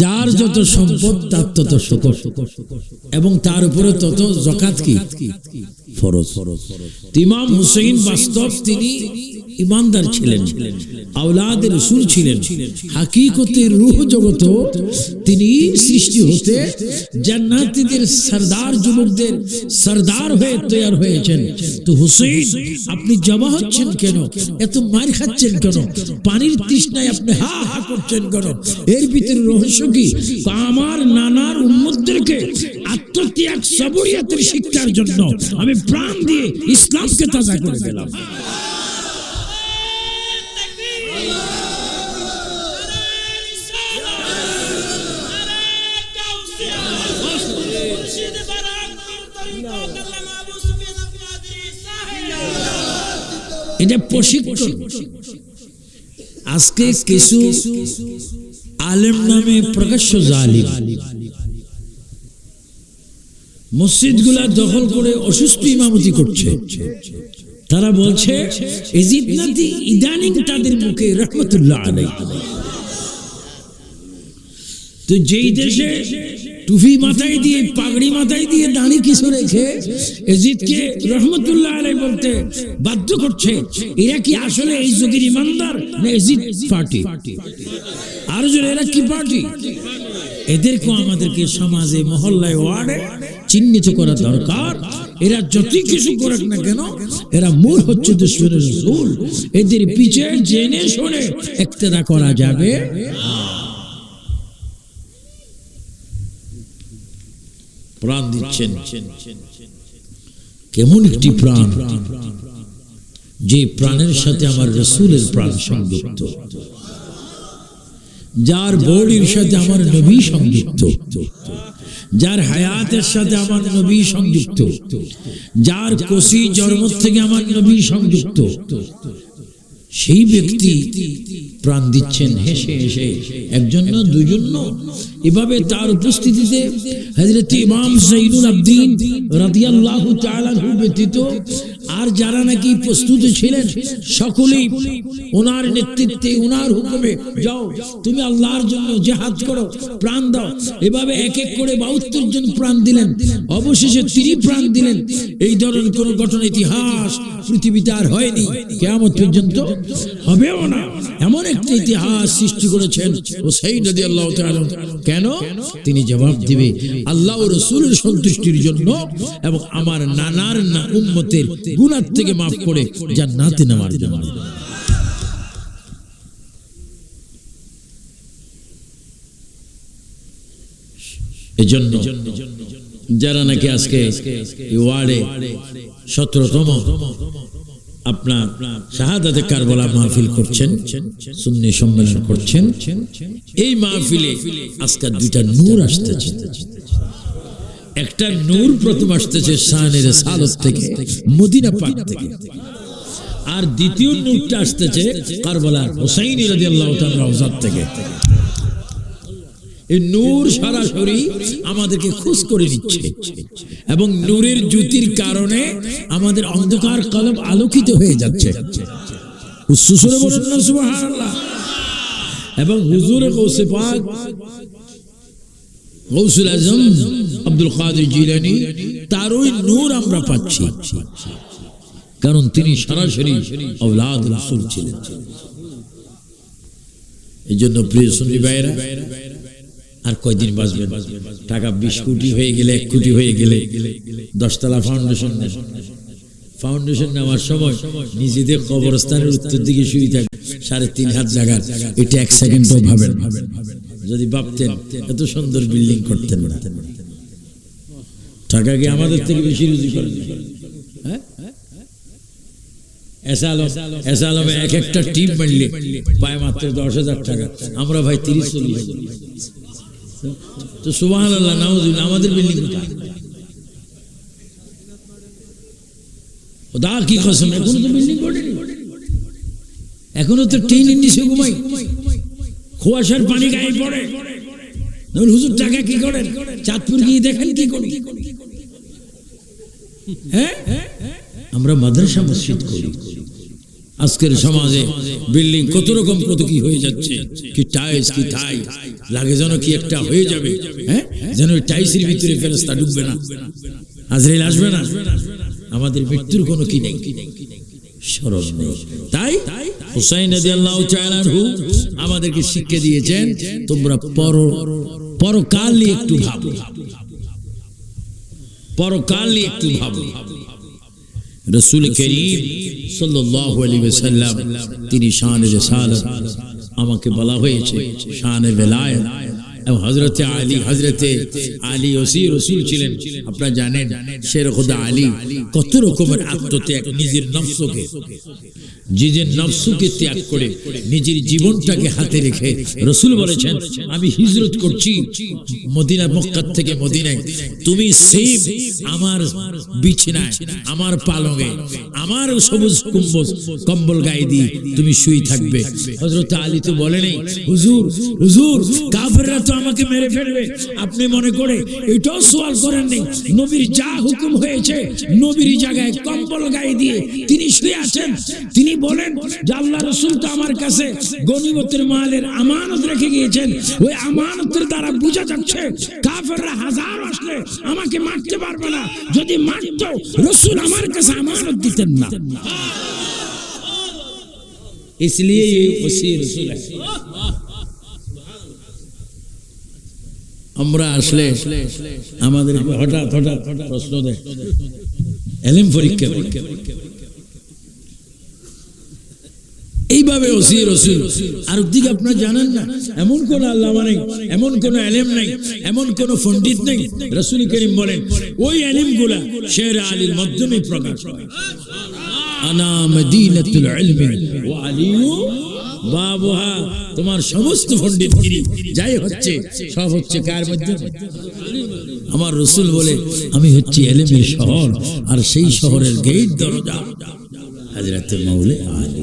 যার যত সম্পদ, তার তত শকর এবং তার উপরে তত জকাত কি? ইমাম বাস্তব তিনি ইমানদার ছিলেন আওলাদের রসুল ছিলেন। হাকিকতের রূহ জগত তিনি সৃষ্টি হতে সরদার যুবকদের সরদার হয়ে তৈরি হয়েছেন। তো হুসেইন, আপনি জমা হচ্ছেন কেন? এত মার খাচ্ছেন কেন? পানির তৃষ্ণায় আপনি হা হা করছেন কেন? এর ভিতরে রহস্য কি আমার নানার উন্মতদেরকে আত্মত্যাগ, সবরিয়াতের শিক্ষার জন্য আমি প্রাণ দিয়ে ইসলামকে তাজা করে দিলাম। এটা প্রশিক্ষণ, আজকে কিছু আলেম নামে প্রকাশ্য জালিম। মসজিদগুলা দখল করে অসুস্থ ইমামতি করছে। তারা বলছে ইদানিং তাদের মুখে রহমতুল্লাহ আলাই তো যেই দেশে টুফি মাথায় দিয়ে, পাগড়ি মাথায় দিয়ে দাঁড়ি কিছু রেখে এজিদকে রহমতুল্লাহ আলাই বলতে বাধ্য করছে, এরা কি আসলে এই যুগের ইমানদার না এজিদ পার্টি? আর যদি এরা কি পার্টি এদেরকেও আমাদেরকে সমাজে, মহল্লায়, ওয়ার্ডে চিহ্নিত করা দরকার। এরা যতই কিছু করুক না কেন, এরা মূল হচ্ছে দুশ্মনের রসুল এদের পিছে জেনে শুনে একতেদা করা যাবে। প্রাণ দিচ্ছেন। কেমন একটি প্রাণ। যে প্রাণের সাথে আমার রসুলের প্রাণ সংযুক্ত। যার বৌড়ির সাথে আমার নবী সংযুক্ত, যার হায়াতের সাথে আমার নবী সংযুক্ত, যার কোসি জন্ম থেকে আমার নবী সংযুক্ত সেই ব্যক্তি প্রাণ দিচ্ছেন, হেসে হেসে। একজন না দুজন এভাবে তার উপস্থিতিতে হযরত ইমাম জাইনুল আব্দিন রাদিয়াল্লাহু তাআলা ব্যতীত আর যারা নাকি প্রস্তুত ছিলেন, সকলেই ওনার নেতৃত্বে, ওনার হুকুমে, যাও, তুমি আল্লাহর জন্য জেহাদ করো, প্রাণ দাও। এভাবে এক এক করে বাহাত্তর জন প্রাণ দিলেন। অবশেষে তিনি প্রাণ দিলেন। এই ধরনের কোন ঘটনা ইতিহাস, পৃথিবীতে আর হয়নি। কেমন পর্যন্ত হবেও না। এমন একটা ইতিহাস সৃষ্টি করেছেন হোসাইন নদী আল্লাহ কেন? তিনি জবাব দিবে, আল্লাহ ও রসুলের সন্তুষ্টির জন্য এবং আমার নানার না উম্মতের গুনার থেকে মাফ করে জান্নাতে নেওয়ার জন্য। এজন্য যারা নাকি আজকে ওয়ার্ডে সতেরোতম আপনার শাহাদাতে কারবালা মাহফিল করছেন, সুন্নি সম্মেলন করছেন। এই মাহফিলে আজকাল দুইটা নূর আসতেছে। একটা নূর প্রথম আসতেছে শাহানের সালত থেকে, মদিনা পাক থেকে। আর দ্বিতীয় নূরটা আসতেছে কারবালার হোসাইন তাআলা রওজাত থেকে। এই নূর সরাসরি আমাদেরকে খুশ করে নিচ্ছে এবং নূরের জ্যোতির কারণে আমাদের অন্ধকার কলম আলোকিত হয়ে যাচ্ছে। এবং হুজুরে গৌসুল আজম আব্দুল কাদের তার ওই নূর আমরা পাচ্ছি। কারণ তিনি সরাসরি ছিলেন। এই জন্য প্রিয় সুন্নি আর কয়দিন বাঁচবেন? টাকা বিশ কোটি হয়ে গেলে এক কোটি হয়ে গেলে দশতলা ফাউন্ডেশন ফাউন্ডেশন নেওয়ার সময় নিজেদের কবরস্থানের উত্তর দিকে শুয়ে থাকে, সাড়ে তিন হাত জায়গা এটা এক সেকেন্ডও ভাবেন। যদি ভাবতেন, এত সুন্দর বিল্ডিং করতেন না। টাকা কি আমাদের থেকে বেশি রুজি করেন? হ্যাঁ? এক একটা টিম মারলে পায় মাত্র দশ হাজার টাকা। আমরা ভাই তিরিশ চল্লিশ তো সুবাহ আল্লাহ নাউজুবিল্লাহ আমাদের বিল্ডিং কি কসম, এখনও তো বিল্ডিং করেনি? এখনও তো ঘুমাই কুয়াশার পানি গায়ে পড়ে। নইলে হুজুর টাকা কি করেন? চাঁদপুর গিয়ে দেখেন কি করি? হ্যাঁ? আমরা মাদ্রাসা মসজিদ করি। আজকের সমাজে বিল্ডিং কত রকম কত কি হয়ে যাচ্ছে? কি টাইলস কি থাই লাগে যেন কি একটা হয়ে যাবে হ্যাঁ? যেন ওই টাইসের ভিতরে ফেরস্তা ডুববে না। আজরাইল আসবে না? আমাদের মৃত্যুর কোনো কি নেই? পরকাল নিয়ে একটু ভাবো। রসুল করিম ওয়াসাল্লাম, তিনি শাহ রিসালাত আমাকে বলা হয়েছে শাহ বেলায় এবং হজরতে আলী হজরতে আলী ওসি রসুল ছিলেন। আপনারা জানেন, শের খোদা আলী কত রকমের আত্মত্যাগ, নিজের নফসকে। নিজের নফসকে ত্যাগ করে নিজের জীবনটাকে হাতে রেখে রসুল বলেছেন, আমি হিজরত করছি মদিনা মক্কার থেকে মদিনায়। তুমি সেম আমার বিছনায়, আমার পালঙে, আমার সবুজ কুম্বজ, কম্বল গায়ে দিয়ে তুমি শুই থাকবে। হজরত আলী তো বলে নেই, হুজুর হুজুর, কাফেররা তো আমাকে মেরে ফেলবে। আপনি মনে করে এটাও সওয়াল করেন নেই, নবীর যা হুকুম হয়েছে, নবীর জায়গায় কম্বল গায়ে দিয়ে তিনি শুয়ে আছেন, তিনি বলেন যে আল্লাহ রসুল তো আমার কাছে গনিমতের মালের আমানত রেখে গিয়েছেন ওই আমানতের দ্বারা বোঝা যাচ্ছে কাফেররা হাজার আসলে আমাকে মারতে পারবে না যদি মারত রসুল আমার কাছে আমানত দিতেন না इसलिए ये वसी रसूल है আমরা আসলে আমাদের হঠাৎ হঠাৎ প্রশ্ন দেয় এলিম পরীক্ষা এইভাবে ওসি, রসুল। আর দিকে আপনারা জানেন না, এমন কোন আল্লাহ নেই, এমন কোন এলেম নেই, এমন কোন পণ্ডিত নেই, রসুল করিম বলেন, ওই এলিমগুলা শের আলীর মাধ্যমে প্রকাশ হয়। তোমার সমস্ত পণ্ডিতগিরি যাই হচ্ছে, সব হচ্ছে কার মধ্যে? আমার রসুল বলে, আমি হচ্ছি এলেমের শহর, আর সেই শহরের গেট দরজা। হাজরাতে মাউলে আলী।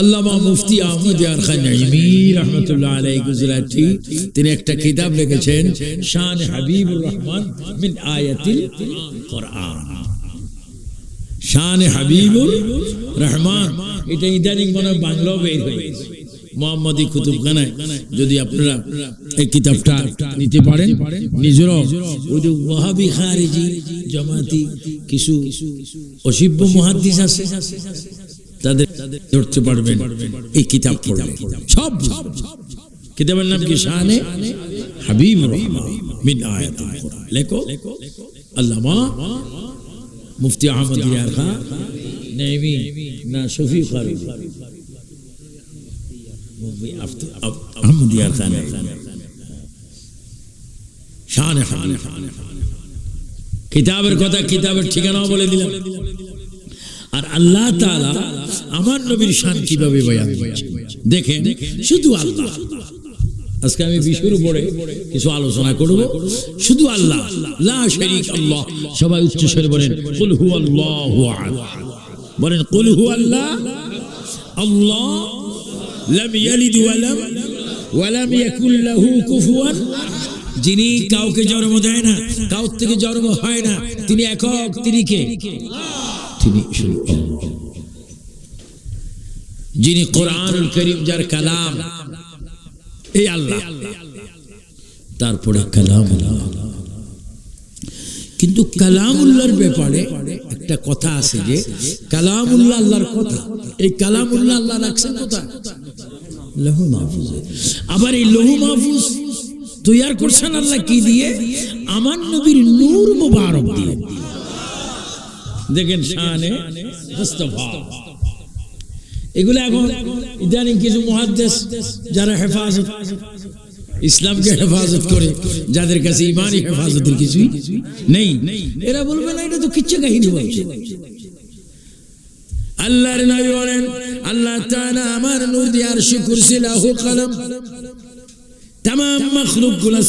আল্লামা মুফতি আহমদ ইয়ার খান রহমতুল্লাহ গুজরাটি, তিনি একটা কিতাব লিখেছেন, শান হাবিবুর রহমান মিন আয়াতিল কোরআন। শান হাবিবুর রহমান, এটা ইদানিং মনে বাংলাও বের হয়ে মোহাম্মদী কুতুবখানায়, যদি আপনারা এই কিতাবটা নিতে পারেন, নিজেরও ওই যে ওয়াহাবি কিছু অসিব্য মহাদ্দিস আছে। তাদের ধরতে পারবেন। এই কিতাব পড়লে। সব কিতাবের নাম কি? শানে হাবিব মিন কোরআন। লেখো। আল্লামা মুফতি আহমদ ইয়ার খান নেমি না শফি ফারুক। আহমদ ইয়ার খান হাবিব। কিতাবের কথা কিতাবের ঠিকানাও বলে দিলাম। আর আল্লাহ তাআলা আমার নবীর শান কীভাবে বয়ান দেখেন, শুধু আল্লাহ। আজকে আমি বিশুর উপরে কিছু আলোচনা করব। শুধু আল্লাহ। লা শারীক আল্লাহ। সবাই উচ্চ স্বরে বলেন, কুল হু আল্লাহু বলেন, কুল হু আল্লাহ আল্লাহ লাম ইয়ালিদ ওয়া লাম ওয়া লাম যিনি কাউকে জন্ম দেয় না কাউ থেকে জন্ম হয় না, তিনি একক, তিনি কে? তিনি। যিনি কোরআনুল করিম যার কালাম, এই আল্লাহ। তারপরে কালাম কিন্তু কালামুল্লাহর ব্যাপারে একটা কথা আছে যে, কালামুল্লাহ আল্লাহর কথা, এই কালামুল্লাহ আল্লাহ রাখছেন কোথায়? লহু মাহফুজে। আবার এই লহু মাহফুজ তৈয়ার করছেন আল্লাহ কি দিয়ে? আমার নবীর নূর মুবারক দিয়ে। দেখেন শানে মুস্তাফা। এগুলো এখন ইদানিং কিছু মহাদ্দেশ যারা হেফাজত ইসলামকে হেফাজত করে যাদের কাছে ইমানই হেফাজতের কিছুই নেই। এরা বলবে না এটা তো কিচ্ছু কাহিনী বলছে। আল্লাহর নবী বলেন আল্লাহ তাআলা আমার নূর দিয়ে আরশে কুরসি লাহু কলম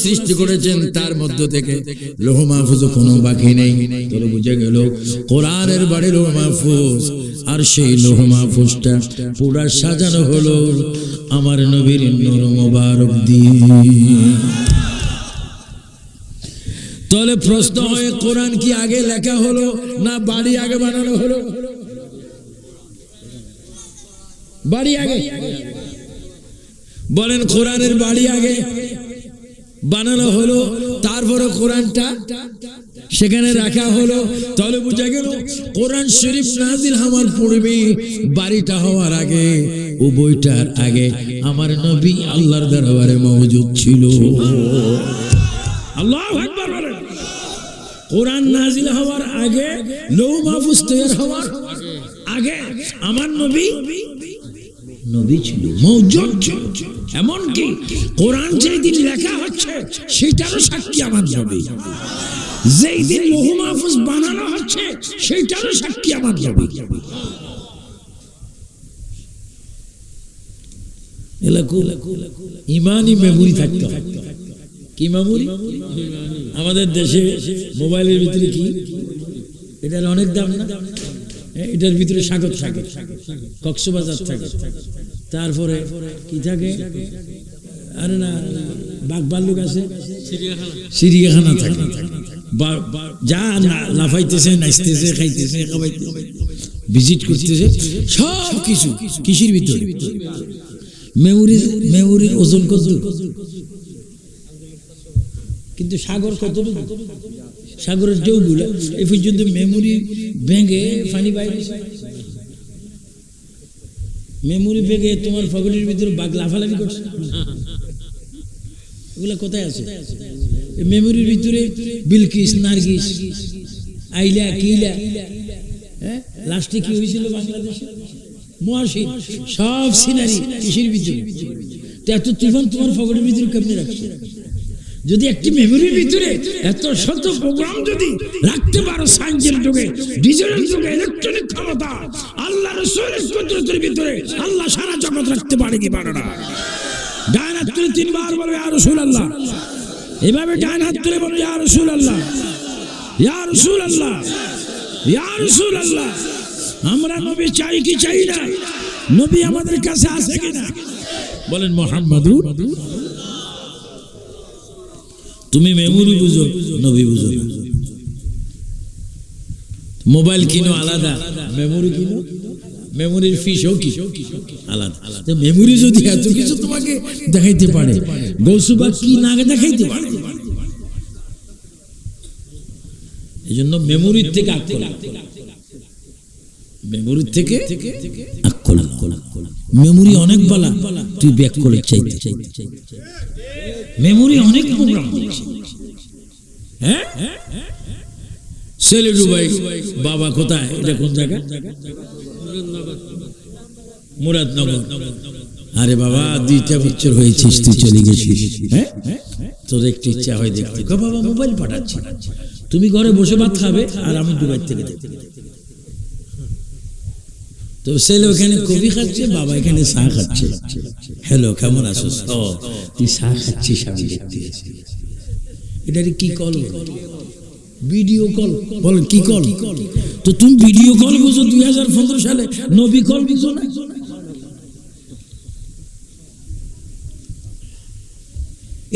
সৃষ্টি করেছেন, তার থেকে লোহ মাহফুজ কোনো বুঝে লোহ মাহফুজ, আর সেই লোহ মাহফুজটা সাজানো হলো আমার নবীর তাহলে প্রশ্ন হয়, কোরআন কি আগে লেখা হলো না বাড়ি আগে বানানো হলো? বাড়ি আগে। বলেন কোরআনের বাড়ি আগে। বানানো হলো তারপরে কোরআনটা সেখানে রাখা হলো। তাহলে বোঝা গেল, কোরআন শরীফ নাজিল হওয়ার পূর্বে বাড়িটা হওয়ার আগে ও বইটার আগে আমার নবী আল্লাহর দরবারে মওজুদ ছিল। আল্লাহ কোরআন নাজিল হওয়ার আগে লৌ মাহফুজ তৈরি হওয়ার আগে আমার নবী নবী ছিল মৌজুদ ছিল। এমনকি কোরআন যেই দিন লেখা হচ্ছে, সেটারও সাক্ষী আমার নবী। যেই দিন লৌহ বানানো হচ্ছে, সেটারও সাক্ষী আমার এলাকু, ইমানই মেমোরি থাকতে হয় কি মেমোরি? আমাদের দেশে মোবাইলের ভিতরে কি? এটার অনেক দাম। না এটার ভিতরে স্বাগত থাকে। কক্সবাজার থাকে। তারপরে কি থাকে? আরে না বাঘ ভাল্লুক আছে। চিড়িয়াখানা থাকে। যা লাফাইতেছে, নাচতেছে, খাইতেছে ভিজিট করতেছে, সব কিছু কৃষির ভিতরে। মেমোরি মেমোরির ওজন কত? কিন্তু সাগর কতটুকু? সাগরের ঢেউগুলো এই পর্যন্ত মেমোরি ভেঙে ফানি বাইরে মেমোরি পেগে তোমার ফগলির ভিতরে বাঘ লাফালাফি করছে। ওগুলা কোথায় আছে? মেমোরির ভিতরে বিলকিস, নার্গিস, আইলা, কিলা হ্যাঁ লাস্টে কি হয়েছিল বাংলাদেশে? মহাশীত সব সিনারি কৃষির ভিতরে। এত তুফান তোমার ফগলের ভিতরে কেমনে রাখছে? যদি একটি মেমোরির ভিতরে এত শত প্রোগ্রাম যদি রাখতে পারো সায়েন্সের যুগে ডিজিটাল যুগে ইলেকট্রনিক ক্ষমতা, আল্লাহ রসুলের কুদরতের ভিতরে, আল্লাহ সারা জগৎ রাখতে পারে কি পারে না? ডান হাত তুলে তিনবার বলবে আর রসুল আল্লাহ এভাবে ডান হাত তুলে বলবে আর রসুল আল্লাহ ইয়া রসুল আল্লাহ ইয়া রসুল আল্লাহ আমরা নবী চাই কি চাই না? নবী আমাদের কাছে আছে কিনা বলেন, মোহাম্মদুর তুমি মেমোরি বুঝো, নবী বুঝো। মোবাইল কিনো আলাদা, মেমোরি কিনো? মেমোরির ফিসও কি? আলাদা। তো মেমোরি যদি এত কিছু তোমাকে দেখাইতে পারে, গৌসুবা কি না দেখাইতে পারে? এই জন্য মেমোরির থেকে আক্কল মেমোরির থেকে আক্কল মেমোরি অনেক বলা, তুই ব্যাক করে চাইতে। মেমোরি অনেক প্রোগ্রাম হ্যাঁ? ছেলে ডুবাই, বাবা কোথায়? এটা কোন জায়গা? মুরাদনগর। আরে বাবা, দুইটা বছর হয়েছিস, তুই চলে গেছিস। হ্যাঁ? তোর একটু ইচ্ছা হয় দেখতে। বাবা, মোবাইল পাঠাচ্ছি। তুমি ঘরে বসে ভাত খাবে আর আমি দুবাই থেকে দেখতে তো ছেলে ওখানে কফি খাচ্ছে বাবা এখানে চা খাচ্ছে। হ্যালো কেমন আছো তুই চা খাচ্ছিস আমি দেখতে। এটারে কি কল ভিডিও কল বল কি কল তো তুমি ভিডিও কল বুঝো দুই হাজার পনেরো সালে? নবী কল বুঝো না?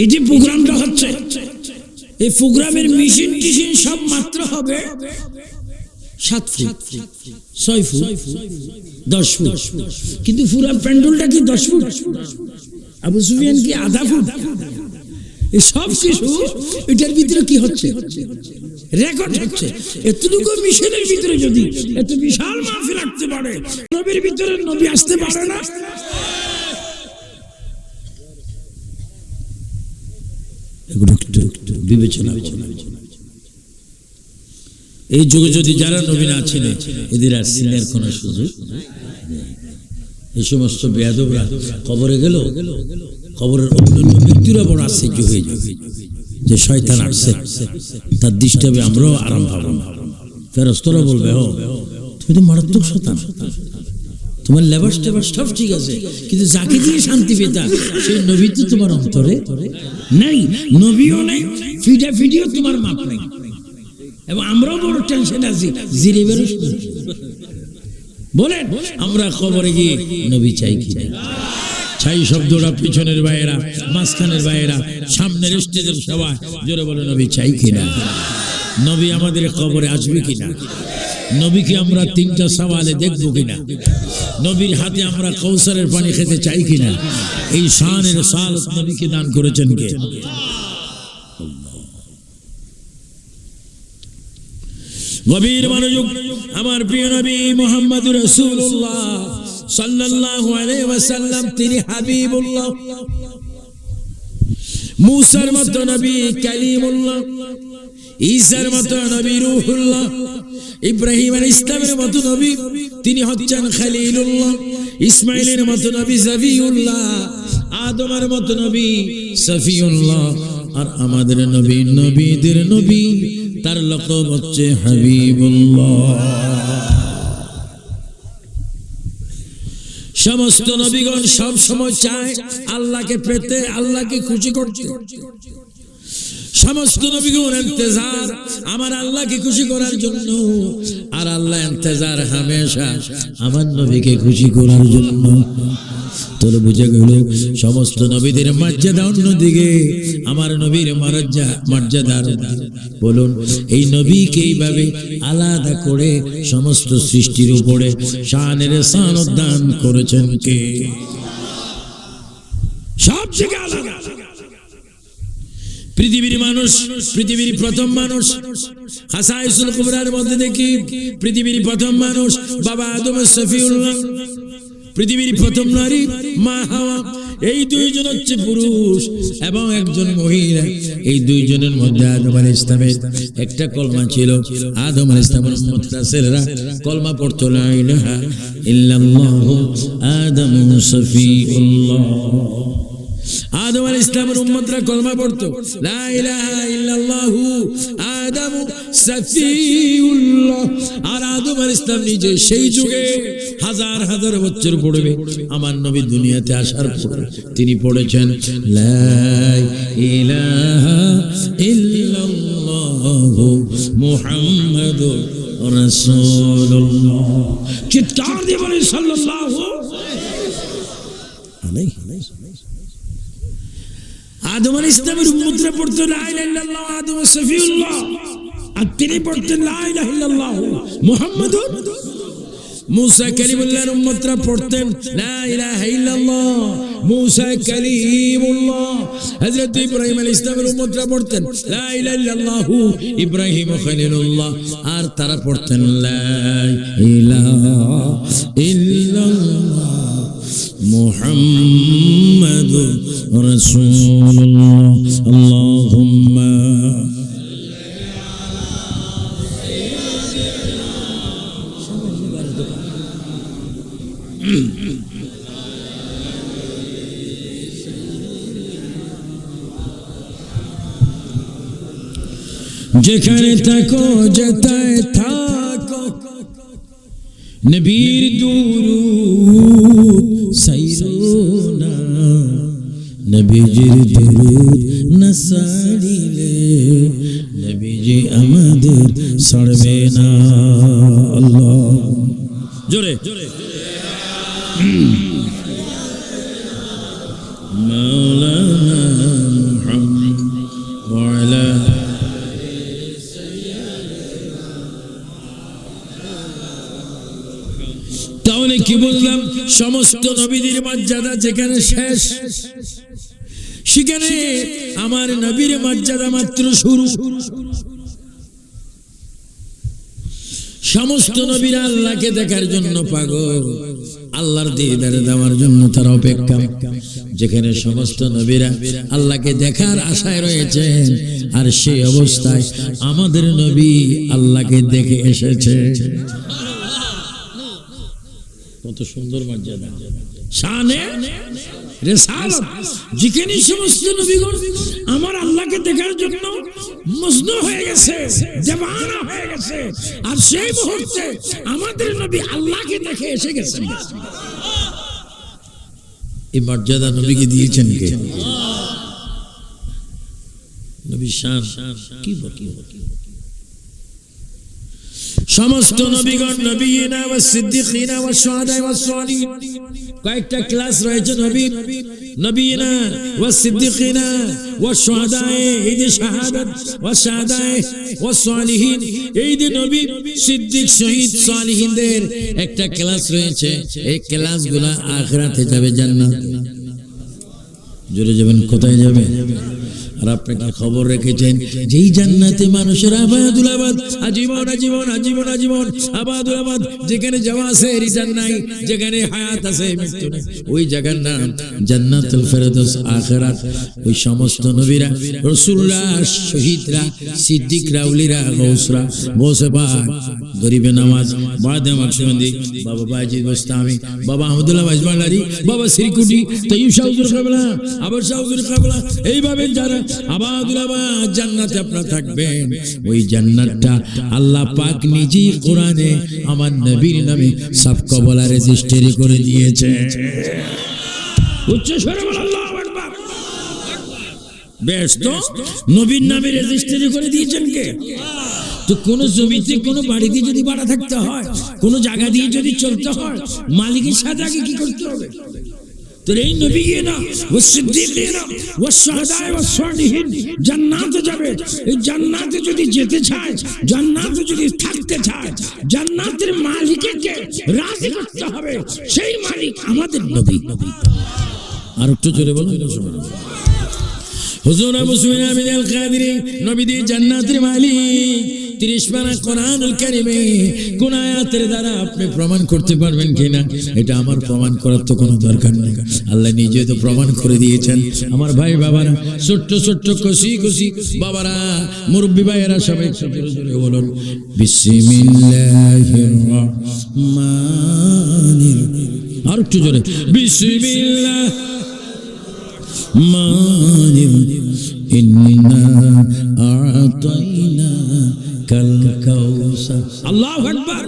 এই যে প্রোগ্রামটা হচ্ছে এই প্রোগ্রামের মেশিন টিশিন সব মাত্র হবে সাত ফুট, ছয় ফুট, দশ ফুট। কিন্তু প্যান্ডেলটা কি দশ ফুট? আবু সুফিয়ান কি আধা ফুট? এই সব কিছু এটার ভিতরে কি হচ্ছে? রেকর্ড হচ্ছে। এতটুকু মিশনের ভিতরে যদি এত বিশাল মাহফিল রাখতে পারে, নবীর ভিতরে নবী আসতে পারে না? বিবেচনা করুন। এই যুগে যদি যারা নবীন আছেন, এদের আর সিনের কোন সুযোগ এই সমস্ত বেয়াদবরা কবরে গেল, কবরের অন্যান্য ব্যক্তিরা বড় আশ্চর্য হয়ে যাবে যে শয়তান আসছে। তার দৃষ্টাবে আমরাও আরাম পাবো। ফেরস্তরা বলবে ও তুমি তো মারাত্মক শতান তোমার লেবাস টেবাস সব ঠিক আছে, কিন্তু যাকে দিয়ে শান্তি পেতা, সেই নবী তো তোমার অন্তরে নাই। নবীও নাই, ফিডা ফিডিও তোমার মাপ নাই। এবং আমরাও বড় টেনশন আছি। জিরে বেরো বলেন, আমরা খবরে গিয়ে নবী চাই কি ছাই শব্দটা পিছনের বাইরা, মাঝখানের বাইরা, সামনের স্টেজের সবাই জোরে বলে, নবী চাই কিনা নবী আমাদের খবরে আসবে কিনা নবীকে আমরা তিনটা সওয়ালে দেখব কিনা নবীর হাতে আমরা কৌসারের পানি খেতে চাই কিনা এই শানের সাল নবীকে দান করেছেন কে? গভীর মনোযোগ, আমার প্রিয় নবী মোহাম্মদ রসুল্লাহ সাল্লাল্লাহু আলাইহি ওয়াসাল্লাম, তিনি হাবিবুল্লাহ। মুসার মতো নবী কালিমুল্লাহ। ঈসার মতো নবী রূহুল্লাহ। ইব্রাহিম আলাইহিস ইসলামের মতো নবী, তিনি হচ্ছেন খলিলুল্লাহ। ইসমাইলের মতো নবী জাফিউল্লাহ আদমের মতো নবী সফিউল্লাহ। আর আমাদের নবী, নবীদের নবী। তার লকব হচ্ছে হাবিবুল্লাহ। সমস্ত নবীগণ সব সময় চায় আল্লাহকে পেতে আল্লাহকে খুশি করতে। সমস্ত নবীগণ ইন্তজার। আমার আল্লাহকে খুশি করার জন্য। আর আল্লাহ ইন্তজার হামেশা আমার নবীকে খুশি করার জন্য। তোর বুঝে গেল, সমস্ত নবীদের মর্যাদা অন্যদিকে। আমার নবীর মর্যাদা মর্যাদার বলুন, এই নবীকে এইভাবে আলাদা করে সমস্ত সৃষ্টির উপরে শানের শান দান করেছেন কে? সব থেকে পৃথিবীর মানুষ, পৃথিবীর প্রথম মানুষ। হাসাইসুল কুবরার মধ্যে দেখি পৃথিবীর প্রথম মানুষ, বাবা আদম সফিউল্লাহ পৃথিবীর প্রথম নারী, মা হাওয়া। এই দুইজন হচ্ছে পুরুষ এবং একজন মহিলা। এই দুইজনের মধ্যে আদম আল ইসলামের একটা কলমা ছিল। আদম আল ইসলামের কলমা পড়তো, লা ইলাহা ইল্লাল্লাহু, আদম সফিউল্লাহ আদম আল ইসলামের উম্মতরা কলমা পড়তো আর আদম আল ইসলাম নিজে সেই যুগে হাজার হাজার বছর পড়বে, আমার নবী দুনিয়াতে আসার পর তিনি পড়েছেন, লা চিৎকার দিয়ে বলেন আদম আল ইসলামের উম্মতরা পড়তো আদম সফিউল্লাহ। আর তিনি পড়তেন মুহাম্মাদুর মুসা কালিমুল্লাহর উম্মতরা পড়তেন, লা ইলাহা ইল্লাল্লাহ, মুসা কালিমুল্লাহ। হযরত ইব্রাহিম আলাইহিস ইসলামের উম্মতরা পড়তেন, লা ইলাহা ইল্লাল্লাহ ইব্রাহিম আর তারা পড়তেন محمد رسول الله اللهم যেখানে থাকো যেতায় থাকো নবীর দুরুদ নবীজির দরুদ না নবীজি আমাদের সরবে না। আল্লাহ। জোরে জোরে। তাহলে কি বললাম? সমস্ত নবীদের মর্যাদা যেখানে শেষ। সেখানে আমার নবীর মর্যাদা মাত্র শুরু। সমস্ত নবীরা আল্লাহকে দেখার জন্য পাগল। আল্লাহর দিদারে দেওয়ার জন্য তারা অপেক্ষা। যেখানে সমস্ত নবীরা আল্লাহকে দেখার আশায় রয়েছেন আর সেই অবস্থায় আমাদের নবী আল্লাহকে দেখে এসেছে। কত সুন্দর মর্যাদা। শানে রেসালত যেখানে সমস্ত নবীগণ আমার আল্লাহকে দেখার জন্য মজনু হয়ে গেছে দেবানা হয়ে গেছে। আর সেই মুহূর্তে আমাদের নবী আল্লাহকে দেখে এসে গেছেন। এই মর্যাদা নবীকে দিয়েছেন কে? নবী শান কি বল- কি বল- কি বল? সমস্ত নবীগণ, নবীনা ওয়া সিদ্দিকিনা ওয়া শুহাদা ওয়া সালিহিন। কয়েকটা ক্লাস রয়েছে নবী, নবীনা ওয়া সিদ্দিকিনা ওয়া শুহাদা এই যে শাহাদাত ওয়া শাহাদা ওয়া সালিহিন, এই যে নবী, সিদ্দিক, শহীদ, সালিহিনদের একটা ক্লাস রয়েছে। এই ক্লাসগুলো আখিরাতে যাবে জান্নাত। জোরে যাবেন কোথায় যাবে? আর আপনাকে খবর রেখেছেন, যেই জান্নাতে মানুষের আবাদুল আবাদ, আজীবন আজীবন আজীবন আজীবন, আবাদুল আবাদ, যেখানে যাওয়া আছে রিটার্ন নাই, যেখানে হায়াত আছে মৃত্যু নেই, ওই জায়গার নাম জান্নাতুল ফেরদৌস আখিরাত। ওই সমস্ত নবীরা, রাসূলুল্লাহ, শহীদরা, সিদ্দিকরা, উলিরা, গৌসরা গৌসে পাক, গরিবে নামাজ বাদে মাকসুমন্দি বাবা বাজিদ গোস্তামি, বাবা আহমদুল্লাহ মাজমালারি বাবা শ্রীকুটি তৈব শাহুজুর কাবলা, আবার শাহুজুর কাবলা, এইভাবে যারা আবাদুল আবাদ জান্নাতে আপনারা থাকবেন। ওই জান্নাতটা আল্লাহ পাক নিজেই কোরআনে আমার নবীর নামে সব কবলা রেজিস্ট্রি করে দিয়েছে। দিয়েছেন তো কোন জমিতে, কোন বাড়িতে যদি ভাড়া থাকতে হয়, কোন জায়গা দিয়ে যদি চলতে হয়, মালিকের সাথে আগে কি করতে হবে? তো এই নবী না, ও সিদ্দিকিনা ও শাহাদায়ে ও সালিহিন, জান্নাতে যাবে। এই জান্নাতে যদি যেতে চায়, জান্নাতে যদি থাকতে চায়, জান্নাতের মালিককে রাজি করতে হবে, সেই মালিক আমাদের নবী। নবী আর একটু জোরে বলুন হুজুর আবু আমিন আল কাদিরি নবী দিয়ে জান্নাতের মালিক। তিরিশ মানা কোরআনুল কারিমে কোন আয়াতের দ্বারা আপনি প্রমাণ করতে পারবেন কিনা? এটা আমার প্রমাণ করার তো কোনো দরকার নেই। আল্লাহ নিজে তো প্রমাণ করে দিয়েছেন। আমার ভাই বাবারা, ছোট্ট ছোট্ট কষি কষি বাবারা, মুরব্বী ভাইয়েরা সবাই জোরে বলুন, বিসমিল্লাহির রহমানির আর একটু জোরে বিসমিল্লাহ মানির ইন্না আতাইনা কাল কাউসা আল্লাহু আকবার